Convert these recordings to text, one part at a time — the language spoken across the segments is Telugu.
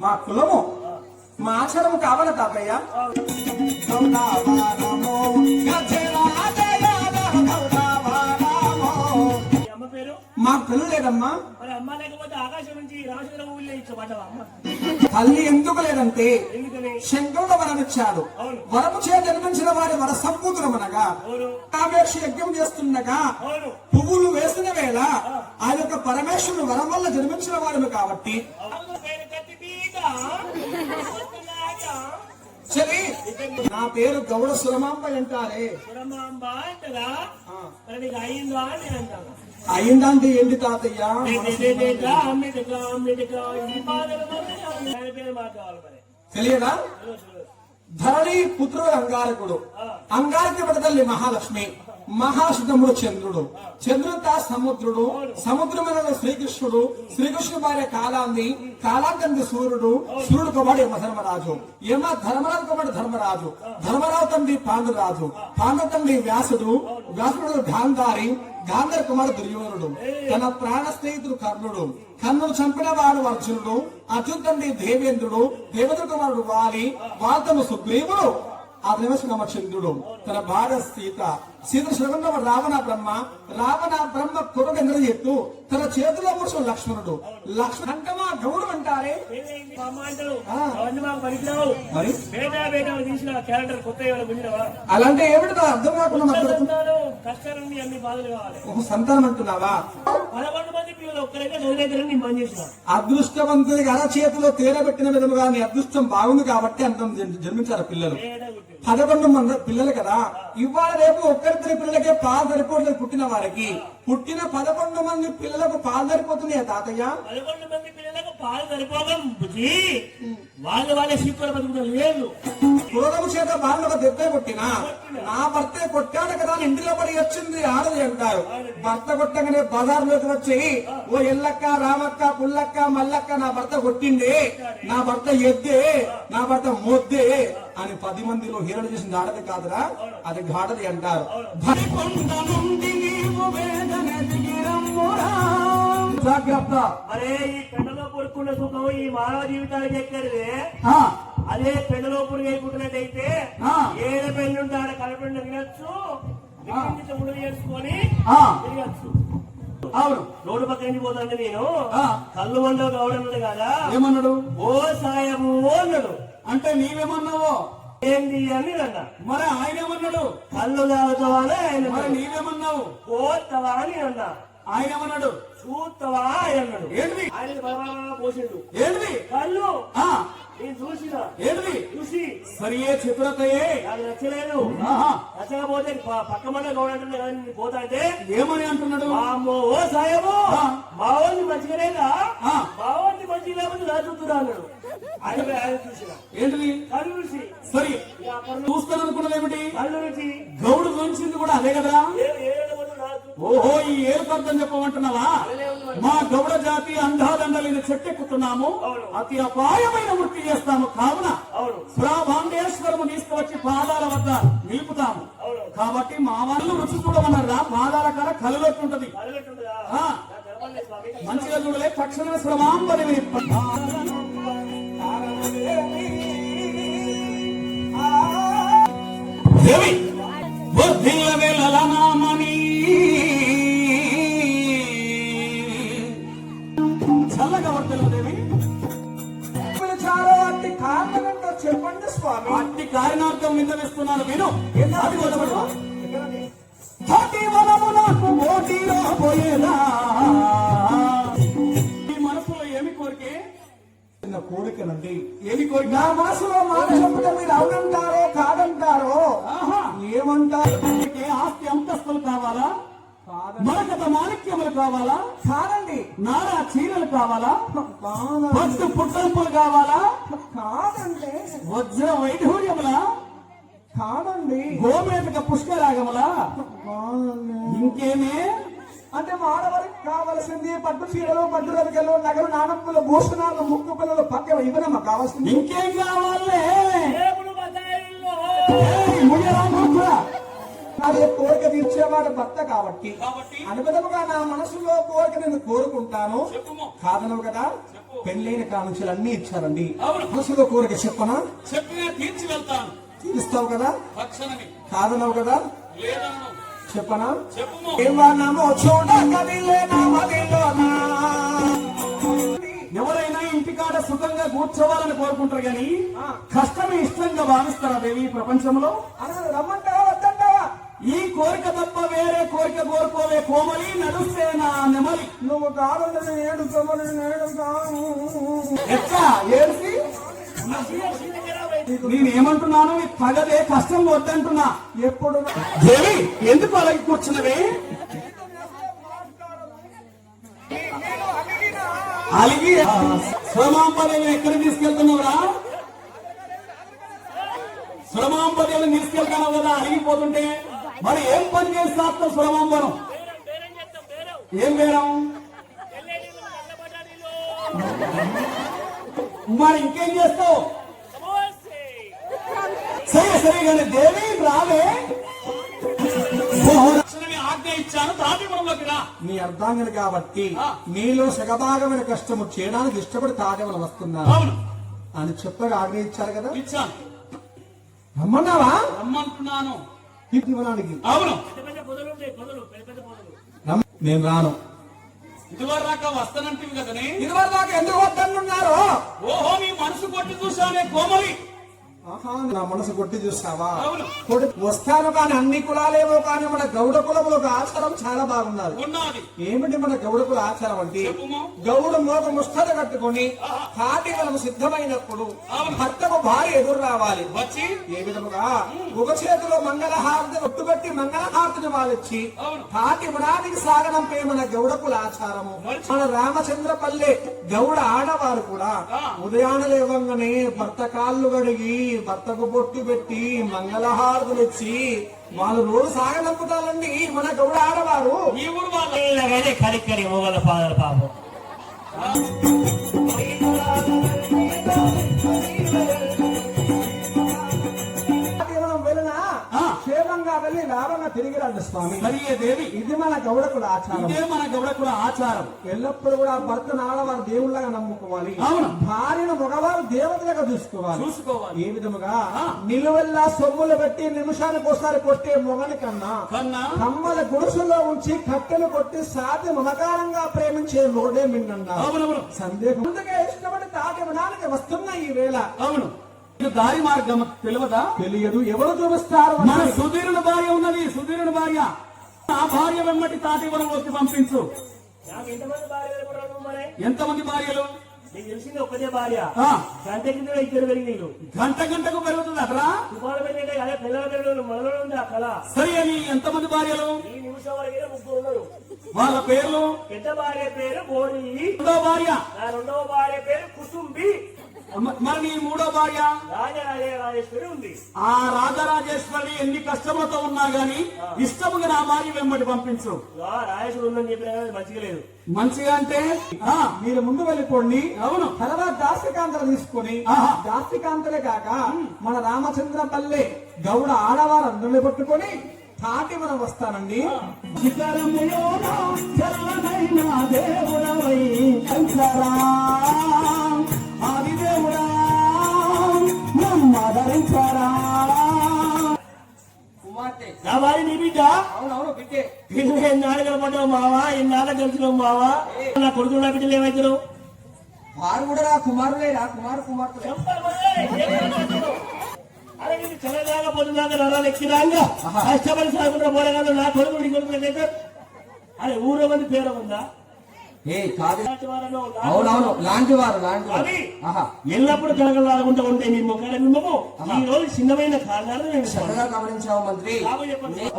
మా కులము మా ఆచారము కావాల తాతయ్య. అమ్మ పేరు మాకు పిల్లలు లేదమ్మా. మరి అమ్మ లేకపోతే ఆకాశం నుంచి ఊళ్ళో అమ్మ? తల్లి ఎందుకు లేదంటే ఎందుకని? శంకరుడు వరమిచ్చాడు. అవును. వరము చే జన్మించిన వారి వర సంపూతులమనగా అవును. కామేక్ష యజ్ఞం చేస్తుండగా అవును. పువ్వులు వేసిన వేళ ఆ. యొక్క పరమేశ్వరుడు వరం వల్ల జన్మించిన వాడు కాబట్టి పేరు. సరే నా పేరు గౌడ సురమాంబ అంటారే సురమాంబ అంటదా. మరి నీకు అయిందా అని నేను అంటాను అయిందంటే ఏంటి తాతయ్య తెలియదా. ధరణి పుత్రుడు అంగారకుడు అంగారకి తల్లి మహాలక్ష్మి మహాశుద్ధముడు చంద్రుడు చంద్రుడు సముద్రుడు సముద్రమైన శ్రీకృష్ణుడు శ్రీకృష్ణుడు భార్య కాలాంది కాలాంతంది సూర్యుడు సూర్యుడు కుమారుడు యమ ధర్మరాజు. యమ ధర్మరాజు కుమారుడు ధర్మరాజు. ధర్మరాజు తండ్రి పాండురాజు. పాండు తండ్రి వ్యాసుడు వ్యాసుడు గాంధారి గాంధర్ కుమారుడు దుర్యోధనుడు. తన ప్రాణ స్నేహితుడు కర్ణుడు. కర్ణుడు చంపిన వాడు అర్జునుడు. అర్జున్ తండ్రి దేవేంద్రుడు. దేవేంద్ర కుమారుడు వాలి. వాళ్ళ సుగ్రీవుడు ఆ దేవశ్రమ చంద్రుడు తన భార్య సీత. సీత శ్రవంలో రావణ బ్రహ్మ రావణ బ్రహ్మ కొడుకు ఎత్తు తన చేతిలో పురుషుడు లక్ష్మణుడు. లక్ష్మణ అంటమా గౌడు అంటారే? అలాంటి ఏమిటి అర్థం కాకుండా మాట్లాడుతున్నా సంతానం కష్టాలన్నీ అన్ని బాధలు కావాలి. ఒక సంతానం అంటున్నావా? అదృష్టవంతుడికి అరచేతిలో తేరబెట్టిన విధముగా నీ అదృష్టం బాగుంది కాబట్టి అంతం జన్- జన్మించారు పిల్లలు. పదకొండు మంది పిల్లలు కదా. ఇవాళ రేపు ఒక్కరిద్దరి పిల్లలకే పాలు సరిపోవట్లేదు పుట్టిన వారికి. పుట్టిన పదకొండు మంది పిల్లలకు పాలు సరిపోతున్నాయా తాతయ్య? పదకొండు మంది పాలు సరిపోగం బుజ్జి వాళ్ళు వాళ్ళే సీక్కులు బతుకుతారు లేదు. క్రోధము చేత బాగా ఒక దెబ్బే కొట్టినా నా భర్తే కొట్టాడు కదా ఇంటిలో పడి వచ్చింది ఆడది అంటారు. భర్త కొట్టగానే బజార్లోకి వచ్చి ఓ ఎల్లక్క రామక్క పుల్లక్క మల్లక్క నా భర్త కొట్టిండే. నా భర్త ఎద్దే నా భర్త మొద్దే అని పది మందిలో హీరోలు చేసింది ఆడది కాదురా అది గాడది అంటారు. భరికొండ నుండి నీవు వేదన దిగిరమ్మురా. జాగ్రత్త అరే ఈ పెండలో పొడుక్కున్న సుఖం ఈ మానవ జీవితానికి ఎక్కడిదే? అదే పెండలో పురుగు పుట్టినట్టయితే ఆ. ఏడ పెండు ఉంటే ఆడ కలపెండు తినచ్చు మిగిలిన ముళ్ళు చేసుకొని. తిరగచ్చు. అవును. రోడ్డు పక్క నుంచి పోతాంటే నేను. కళ్ళు వండో గౌడన్నాడు కదా? ఏమన్నాడు? ఓ సాయము అన్నాడు. అంటే నీవేమన్నావో? ఏంది అని అన్నా. మరి ఆయన ఏమన్నాడు కళ్ళు తాగుతావా అని ఆయన మరి. నీవేమన్నావు? పోతావా అని అన్నా. ఆయన ఏమన్నాడు? చూస్తావా? అని అన్నాడు. ఏంటిది ఆయన పోసిండు. ఏంటిది కళ్ళు ఆ, నేను చూసిన. ఏంటిది చూసి. సరియే చిత్రతయే? నాకు నచ్చలేదు. ఆహా, నచ్చకపోతే ప- పక్క మండ గౌడంటే పోతా అంటే? ఏమని అంటున్నాడు? అమ్మో ఓ సాయము. ఆ. మా వాళ్ళని మంచిగానేదా ఆ. మా వాళ్ళని మంచిగా లేకపోతే నా చూస్తున్నా అన్నాడు. ఆయన ఆయన చూసిన. ఏంటిది? కళ్ళు చూసి సరి. ఇక అక్కడ చూస్తాననుకున్నది ఏమిటి? కళ్ళు నుంచి గౌడు గురించింది కూడా అదే చూ- ఓహో ఈ ఏరుకు అర్థం చెప్పమంటున్నావా మా గౌడ జాతి అంధాదండలైన చెట్టెక్కుతున్నాము. అతి అపాయమైన వృత్తి చేస్తాము. కావున ప్రాభాండేశ్వరము తీసుకువచ్చి పాదాల వద్ద నిలుపుతాము. కాబట్టి మా వాళ్ళు రుచి చూడమన్నారా పాదాల కాడ కలగొట్టుంటది మంచిగా చూడలే. తక్షణమే శ్రమాంబరి దేవి బుద్ధిల చల్లగా స్వామి. అట్టి కారణార్థం విన్నవిస్తున్నాను విను పోయేదా మనసులో ఏమి కోరికే? చిన్న కోరికనండి ఏమి కోరిక? నా మనసులో మాట చెప్తే మీరు అవునంటారో కాదంటారో? ఏమంటారు? ఆస్తి అంతస్తులు కావాలా? మరకత మాణిక్యములు కావాలా? కాదండి. నారా చీరలు కావాలా? పట్టు పుట్టంపులు కావాలా? కాదండి. వజ్ర వైఢూర్యములా? కాదండి. గోమేతక పుష్కరాగములా? ఇంకేమే? అంటే మానవుడికి కావలసింది పట్టు చీరలు పట్టు రవికలు నగలు నాణప్పులు భూషణాలు ముక్కు పిల్లలు పక్కన ఇవనమ్మా కావాల్సింది. ఇంకేం కావాలే? దేవుడు భార్య కోరిక తీర్చేవాడు భర్త కాబట్టి కాబట్టి అని విధముగా నా మనసులో కోరిక నేను కోరుకుంటాను. చెప్పుము. కాదనవు కదా? పెళ్ళైన కానుంచులు అన్ని ఇచ్చారండి. మనసులో కోరిక చెప్పనా? తీర్చి వెళ్తాను. తీరుస్తావు కదా? కాదనవు కదా? లేదను. చెప్పనా? చూడకదిలే నామదిలోనా. ఎవరైనా ఇంటికాడ సుఖంగా కూర్చోవాలని కోరుకుంటారు గాని ఆ. కష్టమే ఇష్టంగా భావిస్తారా దేవి ఈ ప్రపంచంలో? రమ్మంటావా వద్దంటావా ఈ కోరిక తప్ప వేరే కోరిక కోరుకోవే కోమలి నడుస్తే నా నెమలి. నువ్వు కాదంటే ఏడుస్తామో నేను ఏడుస్తాను ఎట్లా ఏడిసి నేనేమంటున్నాను ఈ తగదే కష్టం వద్దంటున్నా. ఎప్పుడు దేవి ఎందుకు అలాగే కూర్చున్నవే? అలిగి శ్రమాంబదేవి ఎక్కడికి తీసుకెళ్తున్నావురా? శ్రమాంబదేవిని తీసుకెళ్తున్నావు కదా అలిగిపోతుంటే? మరి ఏం పని చేస్తా బేరం చేస్తాం బేరం ఏం నల్లబడ్డాడీలు మరి ఇంకేం చేస్తావు? సరే సరే కానీ దేవి రావే. ఆజ్ఞ ఇచ్చాను రా. నీ అర్ధాంగిని కాబట్టి. నీలో సగభాగమైన కష్టము చేయడానికి ఇష్టపడి తాగమని వస్తున్నాను అవును. అని చెప్పగా ఆగ్రహించారు కదా? ఇచ్చాను. రమ్మన్నావా? రమ్మంటున్నాను. ఇవ్వడానికి. అవును. నేను రాను. ఇదివరకు రాక వస్తానంటివి కదనే? ఇదివరకు నాకు ఎందుకు వద్దనున్నారు? ఓహో నీ మనసు కొట్టి చూసానే కోమలి. నా మనసు కొట్టి చూస్తావా వస్తాను కానీ అన్ని కులాలేమో కానీ మన గౌడ కులములో ఒక ఆచారం చాలా బాగున్నది. ఉన్నది. ఏమిటి మన గౌడ కుల ఆచారం అంటే? గౌడు మోక ముస్తద కట్టుకొని కాటి మనం సిద్ధమైనప్పుడు భర్తకు భార్య ఎదురు రావాలి. వచ్చి? ఏ విధముగా? ఒక చేతిలో మంగళహారతి ఒట్టుబట్టి మంగళహారతిని వాళ్ళిచ్చి. తాటి ఇవ్వడానికి సాగనంపే మన గౌడకుల ఆచారము. మన రామచంద్రపల్లె గౌడ ఆడవారు కూడా. ఉదయాన లేవంగానే భర్త కాళ్ళు కడిగి భర్తకు బొట్టు పెట్టి మంగళహారతులు ఇచ్చి వాళ్ళు రోజు సాగనంపుతారండి మన గౌడ ఆడవారు. ఈ ఊరు వాళ్ళ కరిక్కడి మొగల పాదాల పాపం. వెళ్ళి లాభంగా తిరిగి రండి స్వామి. మరి దేవి? ఇది మన గౌడకుల ఆచారం. ఇదే మన గౌడకుల ఆచారం. ఎల్లప్పుడూ కూడా భర్తను ఆడవారు దేవుళ్ళగా నమ్ముకోవాలి. అవును. భార్యను మగవారు దేవతలుగా చూసుకోవాలి. చూసుకోవాలి. ఏ విధముగా? నిలువెల్లా సొమ్ములు పెట్టి నిమిషానికి ఒకసారి కొట్టే మొగని కన్నా కన్నా? కమ్మల గుడుసులో ఉంచి కట్టెలు కొట్టి సాటి మమకారంగా ప్రేమించే మిన్నన్నారు అవునవును. సందేహం. అందుకే ఇష్టపడి తాటి వినానికి వస్తున్న ఈ వేళ అవును. దారి మార్గం తెలియదా? తెలియదు. ఎవరు చూపిస్తారు? మన సుధీరుని భార్య ఉన్నది. సుధీరుని భార్య. ఆ భార్య వెమ్మటి తాటివరంలోకి పంపించు. నాకు ఎంతమంది భార్యలు నీకు తెలిసింది ఒక్కటే భార్య. ఆ. గంట కింద ఇద్దరు పెరిగినారు గంట గంటకు పెరుగుతుంది అట్రా? తుఫాను పెరిగితే అదే పిల్లల పెరుగులు మొదలు ఉంది ఆ కళ. సరే అని ఎంతమంది భార్యలు? ఈ నిమిషం వరకు ముగ్గురు ఉన్నారు. వాళ్ళ పేర్లు? పెద్ద భార్య పేరు బోడి రెండో భార్య. నా రెండవ భార్య పేరు కుటుంబి మరి నీ మూడో భార్య? రాజరాజే రాజేశ్వరి ఉంది. ఆ రాజరాజేశ్వరి ఎన్ని కష్టములతో ఉన్నా గాని ఇష్టముగా నా భార్య వెంబడి పంపించు. ఆ రాజేశ్వరి ఉందని చెప్పినా మంచిగా లేదు. మంచిగా అంటే? ఆ మీరు ముందు వెళ్ళిపోండి. అవును. తర్వాత దాస్తికాంతలు తీసుకొని. దాస్తికాంతలే కాక మన రామచంద్రపల్లె గౌడ ఆడవారు అందరిని పట్టుకొని తాటి మనం వస్తానండి దేవుడవై నా భార్య నీ బిడ్డ అవునవును పిల్లలు ఎన్నాళ్ళు కనపడ్డావు మావా ఎన్నాళ్ళు కలిసినావు మావా నా కొడుకులు నా బిడ్డలు ఏమవుతారు వారు కూడా నా కుమారులేరా కుమారు కుమార్తె అరే ఇది చల్లదాకా పొద్దుదాకా నరాలు ఎక్కిరాంగా కష్టపడి సాగుతున్న పోరగాళ్ళు నా కొడుకు నీ కొడుకు అరే ఊరో మంది పేరు ఉందా ఏ కాదు. అవునవును లాంటి వారు లాంటి ఎల్లప్పుడూ కలగలాడుకుంటూ ఉంటే మీ ముఖాల మిమ్మము. ఈ రోజు చిన్నమైన కారణాలు మేము చక్కగా గమనించావు మంత్రి.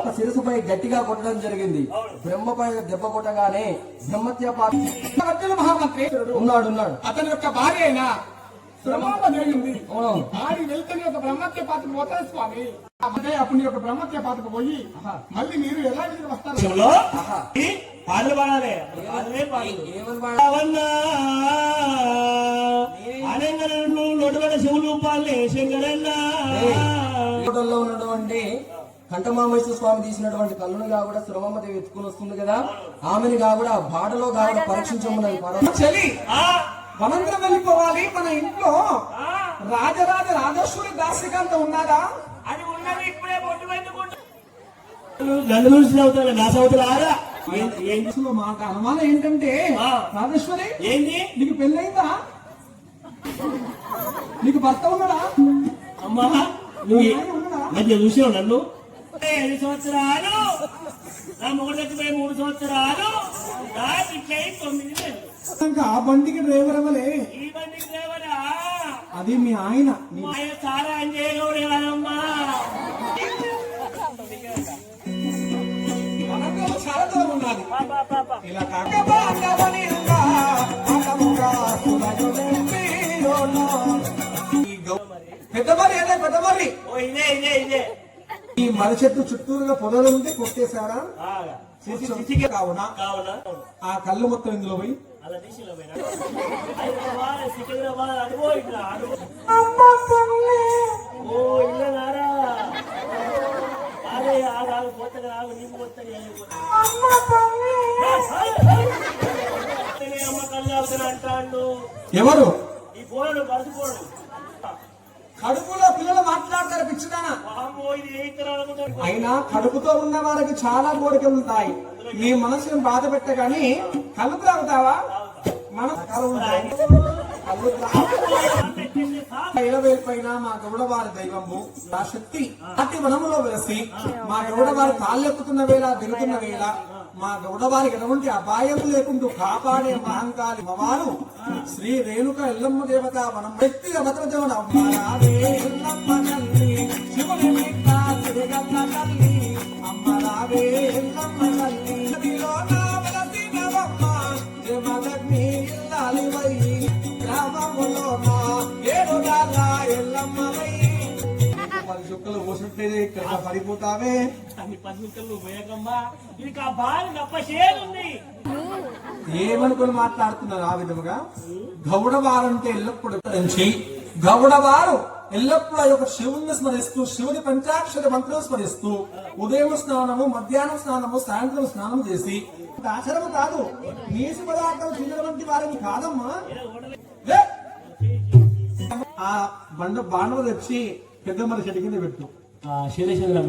ఒక శిరసుపై గట్టిగా కొట్టడం జరిగింది. బ్రహ్మపై దెబ్బ కొట్టగానే బ్రహ్మత్య పాత్ర మహామంత్రి ఉన్నాడు ఉన్నాడు. అతని యొక్క భార్య అయినా శ్రమాప జరిగింది ఆడి వెళ్తున్న యొక్క బ్రహ్మత్య పోతారు స్వామి. అంటే అప్పుడు యొక్క బ్రహ్మత్య పాత్రకు పోయి మళ్ళీ మీరు ఎలా విధంగా వస్తారు? పాటలు పాడాలి శివులు పాలే శంకరన్నా. ఫోటోలో ఉన్నటువంటి కంఠమామేశ్వర స్వామి తీసినటువంటి కళ్ళునిగా కూడా సురమమ్మదేవి ఎత్తుకుని వస్తుంది కదా. ఆమెనిగా కూడా బాటలో కూడా పరీక్షించమన్నది పర్వతం చలి. మనందరం వెళ్ళిపోవాలి. మన ఇంట్లో ఆ, రాజరాజ రాజేశ్వరి దాసికాంత ఉన్నారా అది ఉన్నది ఇప్పుడే పొట్టు పెట్టుకుంటా నన్ను చూసి అవుతాను నా సౌతులు ఆరా మాకు అనుమానం ఏంటంటే ఆ. రాజేశ్వరి ఏంది? నీకు పెళ్ళయిందా? నీకు భర్త ఉన్నాడా? అమ్మా నువ్వు మధ్య చూసావు నన్ను? ఐదు సంవత్సరాలు. నా మూడు మూడు సంవత్సరాలు. నా ఇట్లయి తొమ్మిది ఇంకా ఆ బండికి డ్రైవర్ అవ్వలే ఈ బండికి దేవరా అది మీ ఆయన. నీ మాయ సారా అంజేయగౌడే కదమ్మా మనతో చాలా దూరం ఉన్నది పాపా పాపా ఇలా కాకపోగా పెద్దమరి అదే పెద్దమరి ఓ ఇదే ఇదే ఇదే. ఈ మర్రి చెట్టు చుట్టూరుగా పొదలుంటే కొట్టేశారా? కావున కావున. ఆ కళ్ళు మొత్తం ఇందులో పోయి. అలా పోయినా? సికింద్రాబాద్ అడుగో ఓ పోతగా నీకు పోతగా అమ్మ కళ్ళు అవుతున్నా అంటాడు ఎవరు? ఈ పోరడు బతుకోడు కడుపులో అయినా కడుపుతో ఉన్న వారికి చాలా కోరికలు ఉంటాయి మీ మనసును బాధ పెట్టగానే కళ్ళు త్రాగుతావా మన కళ్ళు ఉంటాయి. కళ్ళు పైన మా గౌడవారి దైవము నా శక్తి అతి వనములో వెలసి మా గౌడవారి తాళ్ళెక్కుతున్న వేళ దిగుతున్న వేళ మా గౌడవారికి ఎటువంటి అపాయం లేకుండా కాపాడే మహంకాళి వారు శ్రీ రేణుక ఎల్లమ్మ దేవత వనం వ్యక్తి అవతరదేవన అమ్మరావే ఎల్లమ్మ తల్లి శివుని అమ్మరావే ఎల్లమ్మ తల్లి చుక్కలు పోసుంటే ఇక్కడ పడిపోతావే. అన్ని పోయకమ్మా బాగా ఏమనుకుని మాట్లాడుతున్నారు ఆ విధముగా? గౌడవారు అంటే ఎల్లప్పుడూ గౌడవారు ఎల్లప్పుడూ ఆ యొక్క శివుని స్మరిస్తూ శివుని పంచాక్షర మంత్రం స్మరిస్తూ ఉదయం స్నానము మధ్యాహ్నం స్నానము సాయంత్రం స్నానం చేసి ఆచరము కాదు. నీసి పదార్థం తినటువంటి వారిని కాదమ్మా. ఆ బండ బాండవ తెచ్చి పెద్ద చెట్టు కింద పెట్టు. శిరశంద్ర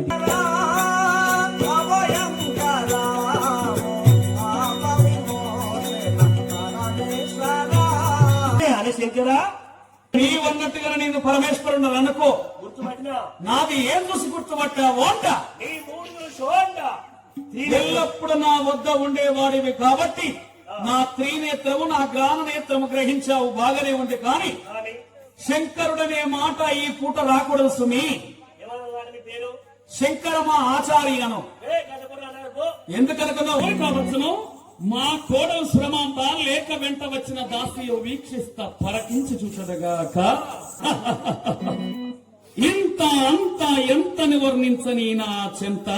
అనే శంకరా నీవన్నట్టుగా నేను పరమేశ్వరుడు అనుకో. గుర్తుపట్టినా? నాది ఏం చూసి గుర్తుపట్టావు అంట నీ మూడు చూడ ఎల్లప్పుడు నా వద్ద ఉండేవాడివి కాబట్టి నా త్రినేత్రము నా గ్రామ నేత్రము గ్రహించావు బాగానే ఉంది. కానీ కానీ శంకరుడనే మాట ఈ పూట రాకూడదు సుమి. పేరు? శంకర మా ఆచార్యను ఎందుకనుకున్నావు? కావచ్చును? మా కోడలు శ్రమాంబ లేక వెంట వచ్చిన దాసియో వీక్షిస్తా పరకించి చూచదగాక. ఇంత అంత ఎంతని వర్ణించని నా చెంత?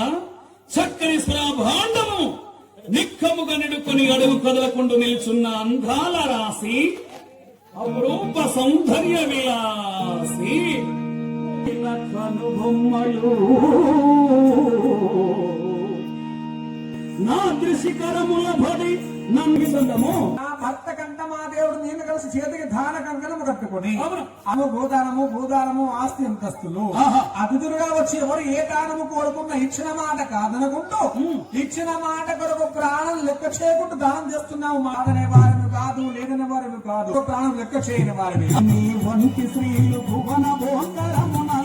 చక్కని స్వరాభాండము! నిక్కముగా నిడుకొని అడుగు కదలకుండా నిల్చున్న అందాల రాసి అపురూప సౌందర్య విలాసి నా దృశికరముల బడి నంగిసందము నా భర్త కంట మా దేవుడు నేను కలిసి చేతికి దాన కంకణము కట్టుకొని. అము భూదానము భూదానము ఆస్తి అంతస్తులు. అతిథులుగా వచ్చి ఎవరు ఏ దానము కోరుకున్న ఇచ్చిన మాట కాదనుకుంటూ ఇచ్చిన మాట కొరకు ప్రాణం లెక్క చేయకుండా దానం చేస్తున్నావు మాదనే వారిని. కాదు లేదనే వారిని కాదు. ప్రాణం లెక్క చేయని వారిని నీ వంటి స్త్రీలు భువన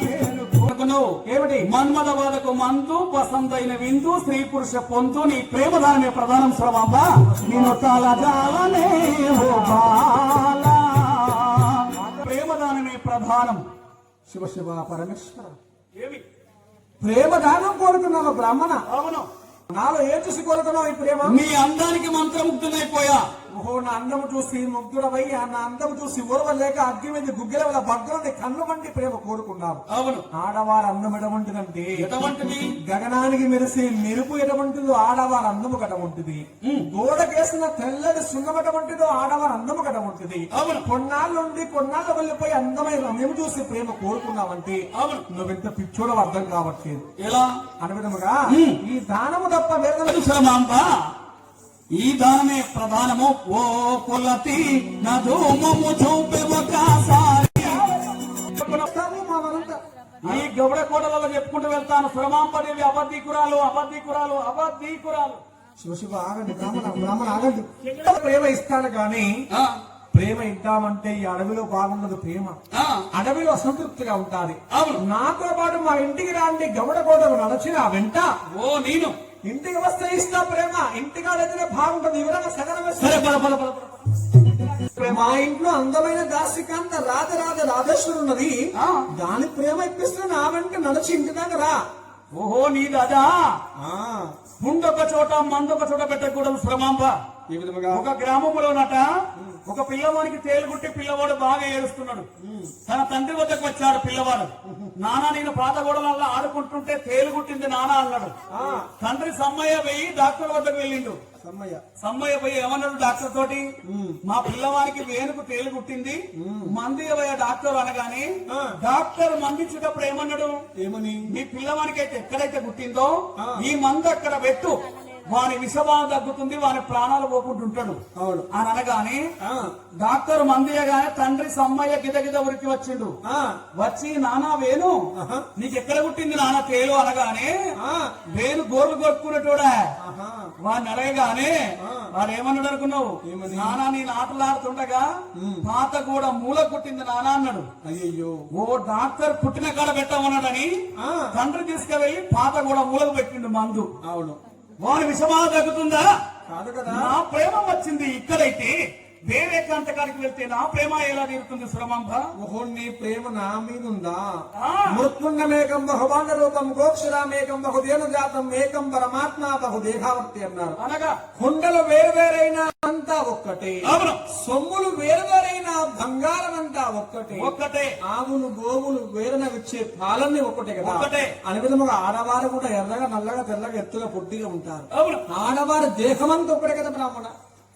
లేరు. ఏమిటి? మన్మథవాదకు మందు వసంతైన విందు స్త్రీ పురుష పొందు నీ ప్రేమదానమే ప్రధానం శ్రమాంబ నేను బాల. ప్రేమదానమే ప్రధానం. శివ శివ పరమేశ్వర. ఏమి? ప్రేమ దానం కోరుతున్నావు బ్రాహ్మణ? అవును. నాలో ఏం చూసి కోరుతున్నావు ఈ ప్రేమ? నీ అందానికి మంత్రముగ్ధులైపోయా. ఓహో నా అందము చూసి ముగ్గురవై ఆ నా అందము చూసి ఓర్వలేక అగ్గి మీద గుగ్గిల వల్ల భద్రుని కన్ను వంటి ప్రేమ కోరుకున్నావు అవును. ఆడవారి అందం ఎటువంటిదంటే ఎటువంటిది గగనానికి మెరిసే మెరుపు ఎటువంటిదో ఆడవారి అందము కటవంటిది గోడకేసిన తెల్లటి సున్నం ఎటువంటిదో ఆడవారి అందము కటవంటిది అవును. కొన్నాళ్ళుండి కొన్నాళ్ళు వెళ్ళిపోయి అందమైన రమ్యం చూసి ప్రేమ కోరుకున్నావంటే అవును. నువ్వెంత పిచ్చోడో అర్థం కావట్లేదు. ఎలా? అని విధముగా ఈ దానము తప్ప వేదన శ్రమాంబ ఈ దానమే ప్రధానము. ఓ కులతి నధూమము చూపే ఒకసారి ఈ గౌడ కోటలలో చెప్పుకుంటూ వెళ్తాను. శ్రమాంబదేవి అబద్ధీకురాలు అబద్ధీకురాలు అబద్ధీకురాలు. శివశివ ఆగండి బ్రాహ్మణ బ్రాహ్మణ ఆగండి. ప్రేమ ఇస్తాను కానీ ప్రేమ ఇద్దామంటే ఈ అడవిలో బాగున్నది ప్రేమ. అడవిలో అసంతృప్తిగా ఉంటాది. నాతో పాటు మా ఇంటికి రాండి. గౌడ కోటకు నడచిన వెంట ఓ నేను. ఇంటికి వస్తే ఇస్తా ప్రేమ. ఇంటికి అయితే బాగుంటది. వివరంగా సగనం సరే పద పద. మా ఇంట్లో అందమైన దాసికాంత రాధ రాధ రాధేశ్వరు ఉన్నది. దాని ప్రేమ ఇప్పిస్తే నా వెంట నడిచి ఇంటి దాకా రా. ఓహో నీ దాదా? ఆ, ముందొక చోట మందొక చోట పెట్టకూడదు శ్రమాంబ. ఈ విధముగా ఒక గ్రామంలోనట ఒక పిల్లవాడికి తేలుగుట్టి పిల్లవాడు బాగా ఏడుస్తున్నాడు. తన తండ్రి వద్దకు వచ్చాడు పిల్లవాడు. నాన్న నేను పాత గోడలల్లో ఆడుకుంటుంటే తేలుగుట్టింది నాన్న అన్నాడు. తండ్రి సమ్మయ్య పోయి డాక్టర్ వద్దకు వెళ్ళిండు. సమ్మయ్య. సమ్మయ్య పోయి ఏమన్నాడు డాక్టర్ తోటి? మా పిల్లవాడికి వేనుకు తేలు కుట్టింది మంది పోయే డాక్టర్ అనగానే. డాక్టర్ మందించేటప్పుడు ఏమన్నాడు? ఏమని? మీ పిల్లవానికి అయితే ఎక్కడైతే పుట్టిందో ఈ మందు అక్కడ పెట్టు. వాని విషబాధ తగ్గుతుంది వాని ప్రాణాలు పోకుంటుంటాడు. అవును. అని అనగానే ఆ, డాక్టర్ మందియగానే తండ్రి సమ్మయ్య గిద గిద ఉరికి వచ్చిండు. ఆ, వచ్చి నానా వేణు. నీకు ఎక్కడ పుట్టింది నాన్న తేలు? అనగానే ఆ, వేణు గోర్లు కొట్టుకునేటోడా. వాడిని అడగగానే వాడు ఏమన్నాడు అనుకున్నావు? నానా నేను ఆటలాడుతుండగా పాత కూడా మూల కుట్టింది నానా అన్నాడు. అయ్యయ్యో. ఓ డాక్టర్ పుట్టిన కాడ పెట్టమన్నాడని. తండ్రి తీసుకువెళ్ళి పాత కూడా మూలకు పెట్టిండు మందు. అవును. వాని విషమా తగ్గుతుందా? కాదు కదా. నా ప్రేమ వచ్చింది ఇక్కడైతే. వేరే కంటకానికి వెళ్తే నా ప్రేమ ఎలా తీరుతుంది శ్రమంభ ఓహో నీ ప్రేమ నా మీద ఉందా. మృత్యుంగమేకం బహుబాండ రూపం గోక్షరామేకం బహుదేను జాతం ఏకం పరమాత్మ బహుదేహావర్తి అన్నారు. అనగా కొండలు వేరువేరైనా అంతా ఒక్కటే. సొమ్ములు వేరువేరైనా బంగారం అంతా ఒక్కటే. ఒక్కటే. ఆవులు గోవులు వేరనవిచ్చే పాలన్నీ ఒక్కటే కదా. ఒక్కటే. అని విధముగా ఆడవారు కూడా ఎర్రగా నల్లగా తెల్లగా ఎత్తుగా పొట్టిగా ఉంటారు. ఆడవారి దేహమంతా ఒక్కటే కదా బ్రాహ్మణ.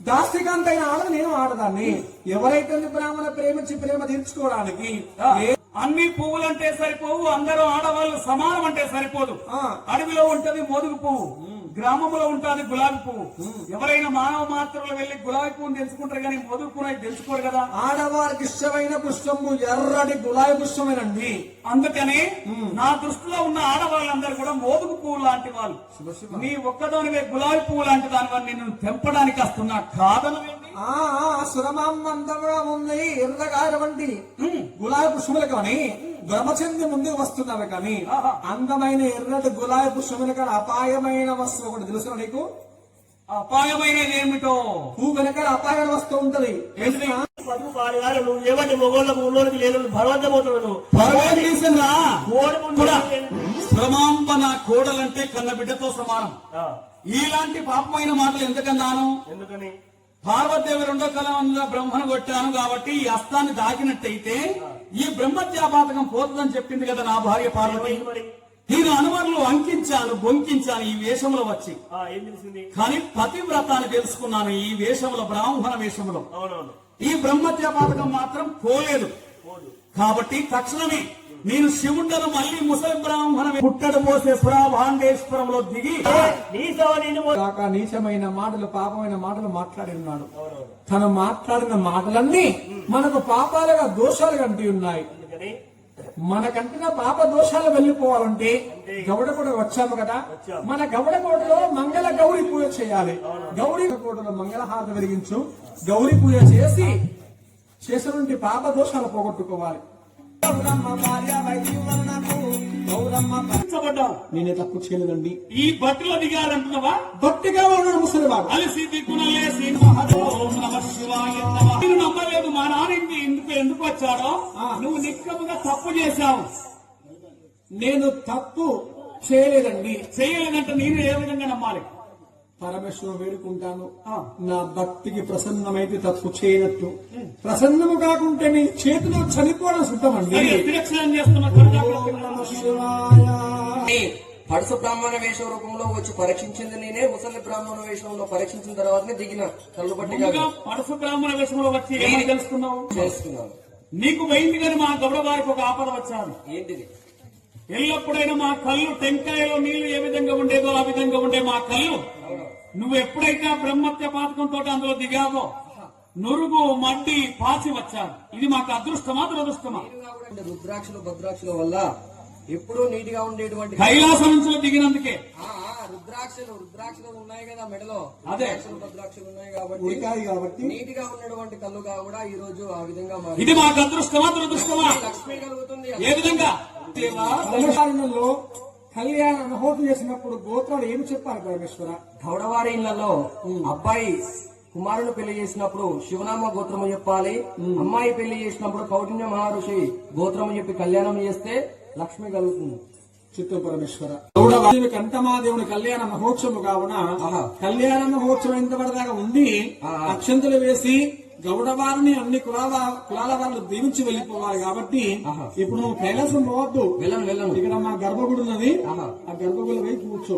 దాస్తికాంతైన ఆడది నేను ఆడదాన్ని. ఎవరైతే బ్రాహ్మణ ప్రేమించి ప్రేమ తీర్చుకోవడానికి అన్ని పువ్వులంటే సరిపోవు అందరూ ఆడవాళ్ళు సమానం అంటే సరిపోదు. అడవిలో ఉంటది మోదుగు పువ్వు. గ్రామంలో ఉంటది గులాబీ పువ్వు. ఎవరైనా మానవ మాత్రలు వెళ్ళి గులాబీ పువ్వుని తెలుసుకుంటారు కానీ పువ్వు తెలుసుకోరు కదా. ఆడవారికి ఇష్టమైన పుష్పము ఎర్రటి గులాబీ పుష్పమేనండి. అందుకని నా దృష్టిలో ఉన్న ఆడవాళ్ళందరూ కూడా మోదుగు పువ్వు లాంటి వాళ్ళు. నీ ఒక్కదానివే గులాబీ పువ్వు లాంటి దానివల్ల నేను తెంపడానికి వస్తున్నా కాదనవేంటి సురమామందంగా ఉంది ఎర్రగా ఎటువంటి గులాబీ పుష్పములు కానీ బ్రహ్మచంద్రి ముందుకు వస్తున్నవి కానీ. అందమైన ఎర్రటి గులాబీ పుష్పములు కానీ అపాయమైన వస్తువు ఒకటి తెలుసు నీకు? అపాయమైనది ఏమిటో? పువ్వు వెనకాల అపాయమైన వస్తువు ఉంటది? పదువు నువ్వు ఏమంటే మొగోళ్ళకు ఉన్నోళ్ళకి లేదు. కోడలంటే కన్న బిడ్డతో సమానం ఇలాంటి పాపమైన మాటలు ఎందుకన్నాను? ఎందుకని? పార్వతీదేవి రెండో కాలంలో బ్రహ్మను కొట్టాను కాబట్టి ఈ అస్తాన్ని దాకినట్టయితే ఈ బ్రహ్మత్యాపాతకం పోతుందని చెప్పింది కదా నా భార్య పార్వతి. నేను అనుమరులు అంకించాను బొంకించాను ఈ వేషంలో వచ్చి. కానీ పతివ్రతాన్ని తెలుసుకున్నాను ఈ వేషంలో బ్రాహ్మణ వేషంలో ఈ బ్రహ్మత్యాపాతకం మాత్రం పోలేదు. కాబట్టి తక్షణమే నేను శివుండను మళ్ళీ ముసలి బ్రాహ్మణ పుట్టడు పోసే భాండేశ్వరంలో దిగి దాకా నీచమైన మాటలు పాపమైన మాటలు మాట్లాడి ఉన్నాడు. తను మాట్లాడిన మాటలన్నీ మనకు పాపాలుగా దోషాలుగా అంటి ఉన్నాయి. మనకంటున్న పాప దోషాలు వెళ్ళిపోవాలంటే గౌడ కూడా వచ్చాము కదా. మన గౌడ కోటలో మంగళ గౌరి పూజ చేయాలి. గౌరీ కోటలో మంగళహారతి వెలిగించు గౌరీ పూజ చేసి చేసినటువంటి పాప దోషాలు పోగొట్టుకోవాలి. నేనే తప్పు చేయలేదండి. ఈ బట్టలో దిగారంటున్నావా గట్టిగా ఉన్నాడు ముసలివాడు. అలసి నమః. నేను నమ్మలేదు మా నాన్న ఎందుకు ఎందుకు వచ్చాడో? నువ్వు నిక్కముగా తప్పు చేశావు. నేను తప్పు చేయలేదండి. చేయలేదంటే నేను ఏ విధంగా నమ్మాలి? పరమేశ్వరం వేడుకుంటాను. ఆ. నా భక్తికి ప్రసన్నమైతే తప్పు చేయనట్టు. ప్రసన్నము కాకుంటే నీ చేతిలో చనిపోవడం సిద్ధమండి. పడుసు బ్రాహ్మణ వేష రూపంలో వచ్చి పరీక్షించింది నేనే ముసలి బ్రాహ్మణ వేషంలో పరీక్షించిన తర్వాతనే దిగిన కళ్ళు పట్టిగా ముందుగా పరశు బ్రాహ్మణ వేషంలో వచ్చి తెలుసుకున్నావు? నీకు పోయింది కానీ మా గౌడ వారికి ఒక ఆపద వచ్చాను. ఏంటిది? ఎల్లప్పుడైనా మా కళ్ళు టెంకాయలో నీళ్ళు ఏ విధంగా ఉండేదో ఆ విధంగా ఉండే మా కళ్ళు నువ్వు ఎప్పుడైతే బ్రహ్మత్య పాతకంతో అందులో దిగావో నురుగు మడ్డి పాచి వచ్చాను ఇది మాకు అదృష్టమా దురదృష్టమా? రుద్రాక్షలు భద్రాక్షల వల్ల ఎప్పుడూ నీటిగా ఉండేటువంటి కైలాసం నుంచి దిగినందుకే. రుద్రాక్షలు రుద్రాక్షలు ఉన్నాయి కదా మెడలో. అదే. రుద్రాక్షలు భద్రాక్షలు ఉన్నాయి కాబట్టి కాబట్టి. నీటిగా ఉన్నటువంటి కళ్ళుగా కూడా ఈ రోజు ఆ విధంగా ఇది మాకు అదృష్టమా దురదృష్టమా? లక్ష్మి కలుగుతుంది. ఏ విధంగా? కళ్యాణ మహోత్సవం చేసినప్పుడు గోత్రాలు ఏమి చెప్పారు పరమేశ్వర? గౌడవారి ఇళ్ళలో అబ్బాయి కుమారుని పెళ్ళి చేసినప్పుడు శివనామ గోత్రము చెప్పాలి. అమ్మాయి పెళ్ళి చేసినప్పుడు కౌటిన్య మహర్షి గోత్రము చెప్పి కళ్యాణం చేస్తే లక్ష్మి కలుగుతుంది. చిత్త పరమేశ్వర. గౌడవాదేవి కంఠమాదేవుని కళ్యాణ మహోత్సవం కావున. కళ్యాణ మహోత్సవం ఎంతవరదాకా ఉండి ఆ. అక్షంతలు వేసి గౌడవారిని అన్ని కులాల కులాల వాళ్ళు దీవించి వెళ్ళిపోవాలి కాబట్టి. ఇప్పుడు నువ్వు కైలాసం పోవద్దు. వెళ్ళను వెళ్ళను. ఇక్కడ మా గర్భగుడి ఉన్నది. ఆ గర్భగుడి పోయి కూర్చో.